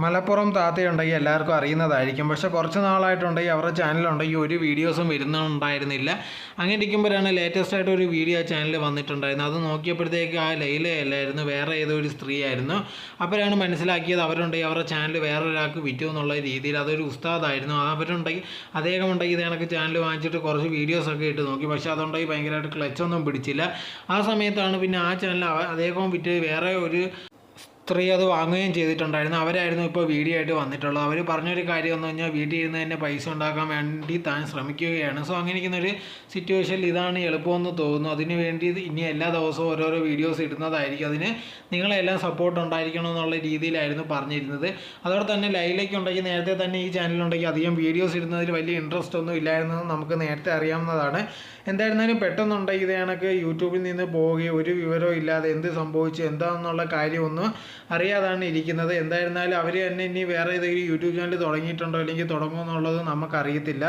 മലപ്പുറം താത്തയുണ്ടെങ്കിൽ എല്ലാവർക്കും അറിയുന്നതായിരിക്കും. പക്ഷെ കുറച്ച് നാളായിട്ടുണ്ടെങ്കിൽ അവരുടെ ചാനലുണ്ടെങ്കിൽ ഒരു വീഡിയോസും വരുന്നുണ്ടായിരുന്നില്ല. അങ്ങനെ ഇരിക്കുമ്പോഴാണ് ലേറ്റസ്റ്റ് ആയിട്ട് ഒരു വീഡിയോ ആ ചാനലിൽ വന്നിട്ടുണ്ടായിരുന്നത്. അത് നോക്കിയപ്പോഴത്തേക്ക് ആ ലൈലയല്ലായിരുന്നു. വേറെ ഏതോ ഒരു സ്ത്രീ ആയിരുന്നു അപ്പോഴാണ് മനസ്സിലാക്കിയത് അവരുണ്ടെങ്കിൽ അവരുടെ ചാനൽ വേറെ ഒരാൾക്ക് വിറ്റു എന്നുള്ള രീതിയിൽ അതൊരു ഉസ്താദായിരുന്നു. അവരുണ്ടെങ്കിൽ അദ്ദേഹം ഉണ്ടെങ്കിൽ ഇത് ചാനൽ വാങ്ങിച്ചിട്ട് കുറച്ച് വീഡിയോസൊക്കെ ഇട്ട് നോക്കി. പക്ഷെ അതുണ്ടെങ്കിൽ ഭയങ്കരമായിട്ട് ക്ലച്ചൊന്നും പിടിച്ചില്ല. ആ സമയത്താണ് പിന്നെ ആ ചാനൽ അദ്ദേഹവും വിറ്റ് വേറെ ഒരു സ്ത്രീ അത് വാങ്ങുകയും ചെയ്തിട്ടുണ്ടായിരുന്നു. അവരായിരുന്നു ഇപ്പോൾ വീഡിയോ ആയിട്ട് വന്നിട്ടുള്ളത്. അവർ പറഞ്ഞൊരു കാര്യം എന്ന് പറഞ്ഞാൽ വീട്ടിൽ ഇരുന്ന് തന്നെ പൈസ ഉണ്ടാക്കാൻ വേണ്ടി താൻ ശ്രമിക്കുകയാണ്. സോ അങ്ങനെ ഇരിക്കുന്നൊരു സിറ്റുവേഷനിൽ ഇതാണ് എളുപ്പമെന്ന് തോന്നുന്നു. അതിന് വേണ്ടി ഇനി എല്ലാ ദിവസവും ഓരോരോ വീഡിയോസ് ഇടുന്നതായിരിക്കും. അതിന് നിങ്ങളെല്ലാം സപ്പോർട്ട് ഉണ്ടായിരിക്കണം എന്നുള്ള രീതിയിലായിരുന്നു പറഞ്ഞിരുന്നത്. അതോടെ തന്നെ ലൈലേക്ക് ഉണ്ടെങ്കിൽ നേരത്തെ തന്നെ ഈ ചാനലുണ്ടെങ്കിൽ അധികം വീഡിയോസ് ഇടുന്നതിൽ വലിയ ഇൻട്രസ്റ്റ് ഒന്നും ഇല്ലായിരുന്നു നമുക്ക് നേരത്തെ അറിയാവുന്നതാണ്. എന്തായിരുന്നാലും പെട്ടെന്നുണ്ടെങ്കിൽ ഇതേ കണക്ക് യൂട്യൂബിൽ നിന്ന് പോവുകയും ഒരു വിവരവും ഇല്ലാതെ എന്ത് സംഭവിച്ചു എന്താണെന്നുള്ള കാര്യമൊന്നും അറിയാതാണ് ഇരിക്കുന്നത്. എന്തായിരുന്നാലും അവർ തന്നെ ഇനി വേറെ ഏതെങ്കിലും യൂട്യൂബ് ചാനൽ തുടങ്ങിയിട്ടുണ്ടോ അല്ലെങ്കിൽ തുടങ്ങുമോ എന്നുള്ളത് നമുക്കറിയത്തില്ല.